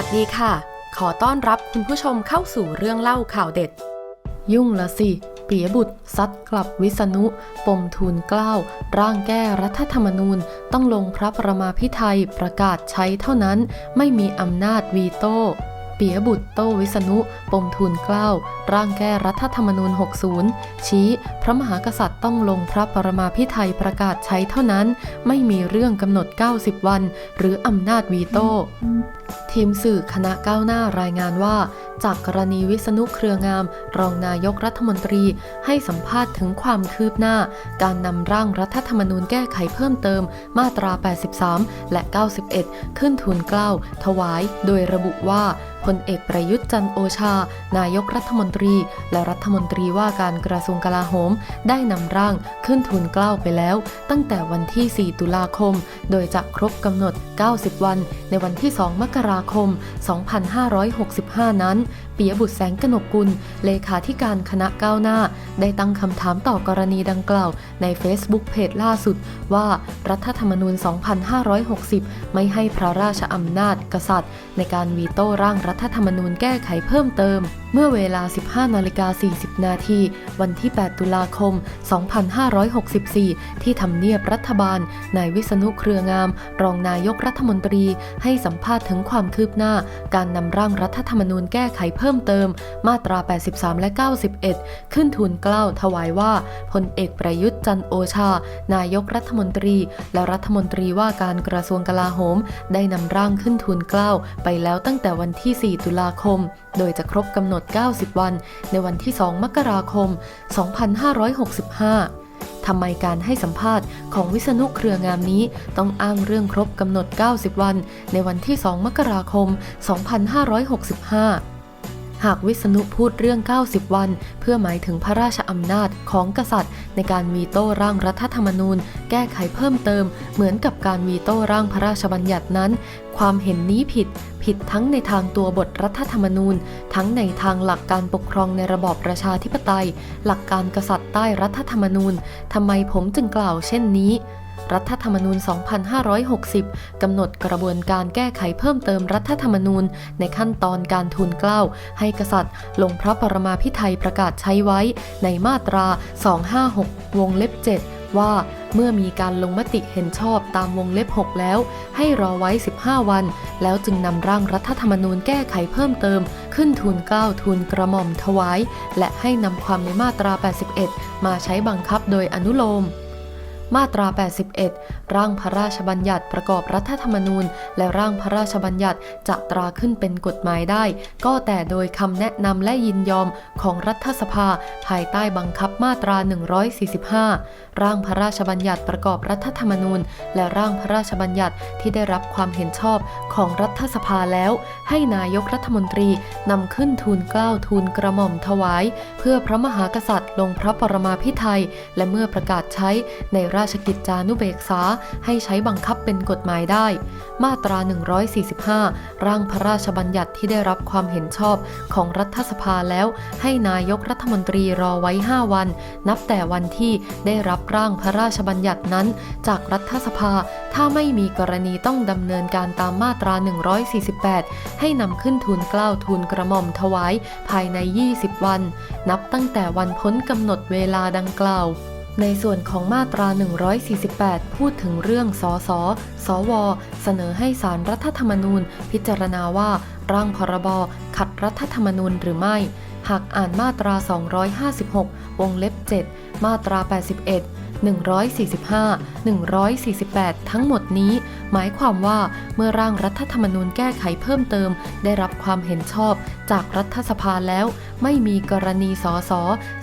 วัสดีค่ะ ขอต้อนรับคุณผู้ชมเข้าสู่เรื่องเล่าข่าวเด็ด ยุ่งละสิปียบุตรซัดกลับวิษณุ ปมทูลเกล้าร่างแก้รัฐธรรมนูญ ต้องลงพระประมาพิไทยประกาศใช้เท่านั้น ไม่มีอำนาจวีโต้ ปียบุตรโตวิษณุ ปมทูลเกล้า ร่างแก้รัฐธรรมนูญ 60 ชี้ พระมหากษัตริย์ต้องลงพระปรมาพิไทยประกาศใช้เท่านั้น ไม่มีเรื่องกำหนด 90 วัน หรืออำนาจวีโต้ทีมสื่อคณะก้าวหน้ารายงานว่า จากกรณีวิษณุเครืองาม รองนายกรัฐมนตรีให้สัมภาษณ์ถึงความคืบหน้า การนำร่างรัฐธรรมนูญแก้ไขเพิ่มเติม มาตรา 83 และ 91 ขึ้นทูลเกล้าถวาย โดยระบุว่าพลเอกประยุทธ์จันโอชา นายกรัฐมนตรี และรัฐมนตรีว่าการกระทรวงกลาโหม ได้นำร่างขึ้นทูลเกล้าไปแล้ว ตั้งแต่วันที่ 4 ตุลาคม โดยจะครบกำหนด 90 วัน ในวันที่ 2 มกราคม 2565 นั้น ปียบุตรแสงกนกกุล เลขาธิการคณะก้าวหน้า ได้ตั้งคำถามต่อกรณีดังกล่าว ใน Facebook เพจล่าสุด ว่ารัฐธรรมนูญ 2560 ไม่ให้พระราชอำนาจกษัตริย์ ในการวีโต้ร่างรัฐธรรมนูญแก้ไขเพิ่มเติมเมื่อเวลา 15นาฬิกา40 นาที วันที่ 8 ตุลาคม 2564 ที่ทำเนียบรัฐบาล นายวิษณุเครืองาม รองนายกรัฐมนตรี ให้สัมภาษณ์ถึงความคืบหน้า การนำร่างรัฐธรรมนูญแก้ไขเพิ่มเติม มาตรา 83 และ 91 ขึ้นทูลเกล้าถวายว่า พลเอกประยุทธ์จันโอชา นายกรัฐมนตรี และรัฐมนตรีว่าการกระทรวงกลาโหม ได้นำร่างขึ้นทูลเกล้าไปแล้วตั้งแต่วันที่ 4 ตุลาคม โดยจะครบกำหนด 90 วัน ในวันที่ 2 มกราคม 2565ทำไมการให้สัมภาษณ์ของวิษณุเครืองามนี้ ต้องอ้างเรื่องครบกำหนด 90 วัน ในวันที่ 2 มกราคม 2565 หากวิษณุพูดเรื่อง 90 วัน เพื่อหมายถึงพระราชอำนาจของกษัตริย์ ในการวีโต้ร่างรัฐธรรมนูญ แก้ไขเพิ่มเติม เหมือนกับการวีโต้ร่างพระราชบัญญัตินั้น ความเห็นนี้ผิดผิดทั้งในทางตัวบทรัฐธรรมนูญ ทั้งในทางหลักการปกครองในระบอบประชาธิปไตย หลักการกษัตริย์ใต้รัฐธรรมนูญทำไมผมจึงกล่าวเช่นนี้ รัฐธรรมนูญ 2560 กำหนดกระบวนการแก้ไขเพิ่มเติมรัฐธรรมนูญ ในขั้นตอนการทูลเกล้า ให้กษัตริย์ ลงพระปรมาภิไธยประกาศใช้ไว้ ในมาตรา 256 วงเล็บ 7 ว่าเมื่อมีการลงมติเห็นชอบตามวงเล็บ 6 แล้ว ให้รอไว้ 15 วัน แล้วจึงนำร่างรัฐธรรมนูญแก้ไขเพิ่มเติม ขึ้นทูลเกล้าทูลกระหม่อมถวาย และให้นำความในมาตรา 81 มาใช้บังคับโดยอนุโลม มาตรา 81 ร่างพระราชบัญญัติประกอบรัฐธรรมนูญ และร่างพระราชบัญญัติจะตราขึ้นเป็นกฎหมายได้ ก็แต่โดยคำแนะนำและยินยอมของรัฐสภา ภายใต้บังคับมาตรา 145 ร่างพระราชบัญญัติประกอบรัฐธรรมนูญ และร่างพระราชบัญญัติที่ได้รับความเห็นชอบของรัฐสภาแล้ว ให้นายกรัฐมนตรีนำขึ้นทูลเกล้าทูลกระหม่อมถวาย เพื่อพระมหากษัตริย์ลงพระปรมาภิไธยและเมื่อประกาศใช้ในราชกิจจานุเบกษาให้ใช้บังคับเป็นกฎหมายได้ มาตรา 145 ร่างพระราชบัญญัติที่ได้รับความเห็นชอบของรัฐสภาแล้ว ให้นายกรัฐมนตรีรอไว้ 5 วัน นับแต่วันที่ได้รับร่างพระราชบัญญัตินั้น จากรัฐสภาถ้าไม่มีกรณีต้องดำเนินการตามมาตรา 148 ให้นำขึ้นทูลเกล้าทูลกระหม่อมถวายภายใน 20 วัน นับตั้งแต่วันพ้นกำหนดเวลาดังกล่าว ในส่วนของมาตรา 148 พูดถึงเรื่องสสสว เสนอให้สารรัฐธรรมนูญ พิจารณาว่าร่างพรบ ขัดรัฐธรรมนูญหรือไม่ หากอ่านมาตรา 256 วงเล็บ 7 มาตรา 81 145 148 ทั้งหมดนี้ หมายความว่าเมื่อร่างรัฐธรรมนูญแก้ไขเพิ่มเติม ได้รับความเห็นชอบจากรัฐสภาแล้ว ไม่มีกรณีสส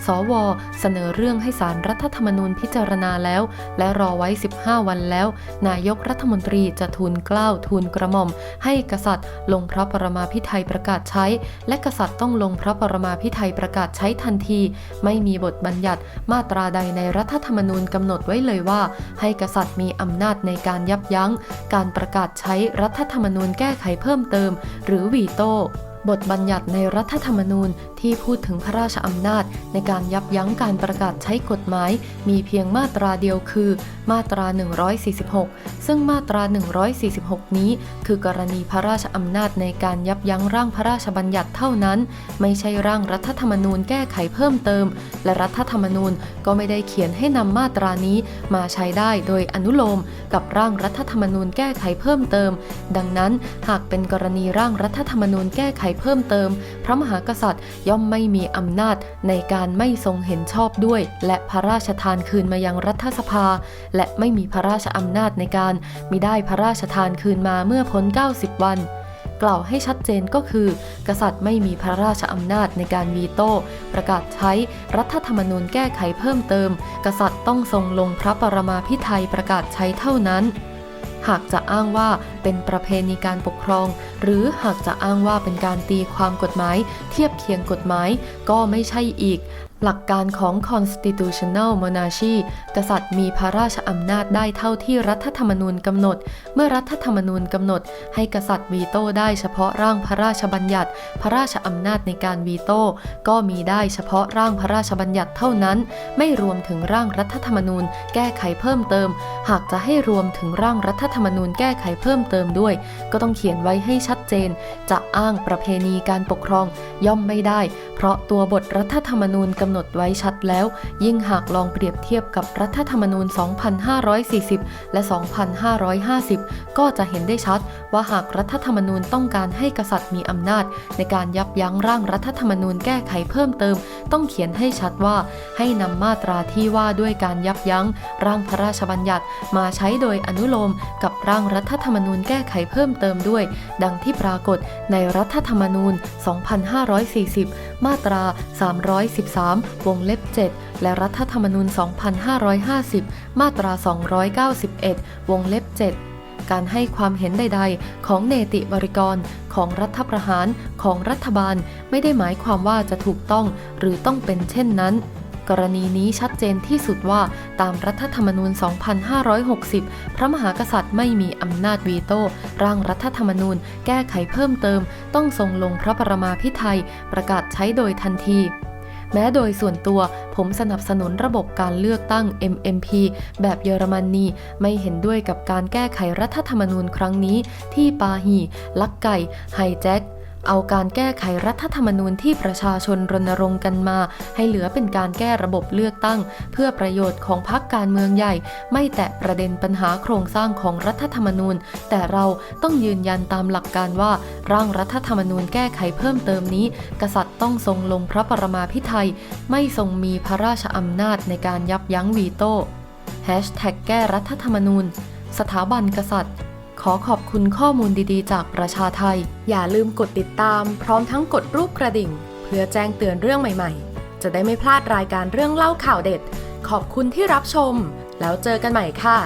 สว เสนอเรื่องให้สารรัฐธรรมนูญพิจารณาแล้ว และรอไว้ 15 วันแล้ว นายกรัฐมนตรีจะทูลเกล้าทูลกระหม่อม ให้กษัตริย์ ลงพระปรมาภิไธยประกาศใช้ และกษัตริย์ต้องลงพระปรมาภิไธยประกาศใช้ทันที ไม่มีบทบัญญัติมาตราใดในรัฐธรรมนูญกำหนดไว้เลยว่า ให้กษัตริย์มีอำนาจในการยับยั้ง การประกาศใช้รัฐธรรมนูญแก้ไขเพิ่มเติม หรือวีโต้บทบัญญัติในรัฐธรรมนูญที่พูดถึงพระราชอำนาจในการยับยั้งการประกาศใช้กฎหมาย มีเพียงมาตราเดียวคือ มาตรา 146 ซึ่งมาตรา 146 นี้ คือกรณีพระราชอำนาจในการยับยั้งร่างพระราชบัญญัติเท่านั้น ไม่ใช่ร่างรัฐธรรมนูญแก้ไขเพิ่มเติม และรัฐธรรมนูญก็ไม่ได้เขียนให้นำมาตรานี้มาใช้ได้โดยอนุโลมกับร่างรัฐธรรมนูญแก้ไขเพิ่มเติม ดังนั้นหากเป็นกรณีร่างรัฐธรรมนูญแก้ไขเพิ่มเติม พระมหากษัตริย์ย่อมไม่มีอำนาจในการไม่ทรงเห็นชอบด้วย และพระราชทานคืนมายังรัฐสภา และไม่มีพระราชอำนาจในการมิได้พระราชทานคืนมาเมื่อพ้น 90 วัน กล่าวให้ชัดเจนก็คือ กษัตริย์ไม่มีพระราชอำนาจในการวีโต้ ประกาศใช้รัฐธรรมนูญแก้ไขเพิ่มเติม กษัตริย์ต้องทรงลงพระปรมาภิไธยประกาศใช้เท่านั้น หากจะอ้างว่าเป็นประเพณีการปกครอง หรือหากจะอ้างว่าเป็นการตีความกฎหมาย เทียบเคียงกฎหมายก็ไม่ใช่อีก หลักการของ constitutional monarchy กษัตริย์มีพระราชอำนาจได้เท่าที่รัฐธรรมนูญกำหนด เมื่อรัฐธรรมนูญกำหนด ให้กษัตริย์วีโต้ได้เฉพาะร่างพระราชบัญญัติ พระราชอำนาจในการวีโต้ก็มีได้เฉพาะร่างพระราชบัญญัติเท่านั้น ไม่รวมถึงร่างรัฐธรรมนูญแก้ไขเพิ่มเติม หากจะให้รวมถึงร่างรัฐธรรมนูญแก้ไขเพิ่มเติมด้วย ก็ต้องเขียนไว้ให้ชัดเจน จะอ้างประเพณีการปกครองย่อมไม่ได้ เพราะตัวบทรัฐธรรมนูญกำหนดไว้ชัดแล้ว ยิ่งหากลองเปรียบเทียบกับรัฐธรรมนูญ 2540 และ 2550 ก็จะเห็นได้ชัด ว่าหากรัฐธรรมนูญต้องการให้กษัตริย์มีอำนาจ ในการยับยั้งร่างรัฐธรรมนูญแก้ไขเพิ่มเติม ต้องเขียนให้ชัดว่า ให้นำมาตราที่ว่าด้วยการยับยั้ง ร่างพระราชบัญญัติมาใช้โดยอนุโลมกับร่างรัฐธรรมนูญแก้ไขเพิ่มเติมด้วย ดังที่ปรากฏในรัฐธรรมนูญ 2540 มาตรา 313 วงเล็บ 7 และรัฐธรรมนูญ 2550 มาตรา 291 วงเล็บ 7 การให้ความเห็นใด ๆ ของเนติบริกร ของรัฐประหารของรัฐบาลไม่ได้หมายความว่าจะถูกต้องหรือต้องเป็นเช่นนั้นกรณีนี้ชัดเจนที่สุดว่าตามรัฐธรรมนูญ 2560 พระมหากษัตริย์ไม่มีอำนาจวีโต้ ร่างรัฐธรรมนูญแก้ไขเพิ่มเติม ต้องทรงลงพระปรมาภิไธยประกาศใช้โดยทันที แม้โดยส่วนตัวผมสนับสนุนระบบการเลือกตั้ง MMP แบบเยอรมนีไม่เห็นด้วยกับการแก้ไขรัฐธรรมนูญครั้งนี้ที่ปาหี ลักไก่ ไฮแจ็ค เอาการแก้ไขรัฐธรรมนูญที่ประชาชนรณรงค์กันมา ให้เหลือเป็นการแก้ระบบเลือกตั้ง เพื่อประโยชน์ของพรรคการเมืองใหญ่ ไม่แตะประเด็นปัญหาโครงสร้างของรัฐธรรมนูญ แต่เราต้องยืนยันตามหลักการว่า ร่างรัฐธรรมนูญแก้ไขเพิ่มเติมนี้ กษัตริย์ต้องทรงลงพระปรมาภิไธยไม่ทรงมีพระราชอำนาจในการยับยั้งวีโต้แฮชแท็กแก้รัฐธรรมนูญ สถาบันกษัตริย์ ขอขอบคุณข้อมูลดีๆ จากประชาไทย อย่าลืมกดติดตาม พร้อมทั้งกดรูปกระดิ่ง เพื่อแจ้งเตือนเรื่องใหม่ๆ จะได้ไม่พลาดรายการเรื่องเล่าข่าวเด็ด ขอบคุณที่รับชม แล้วเจอกันใหม่ค่ะ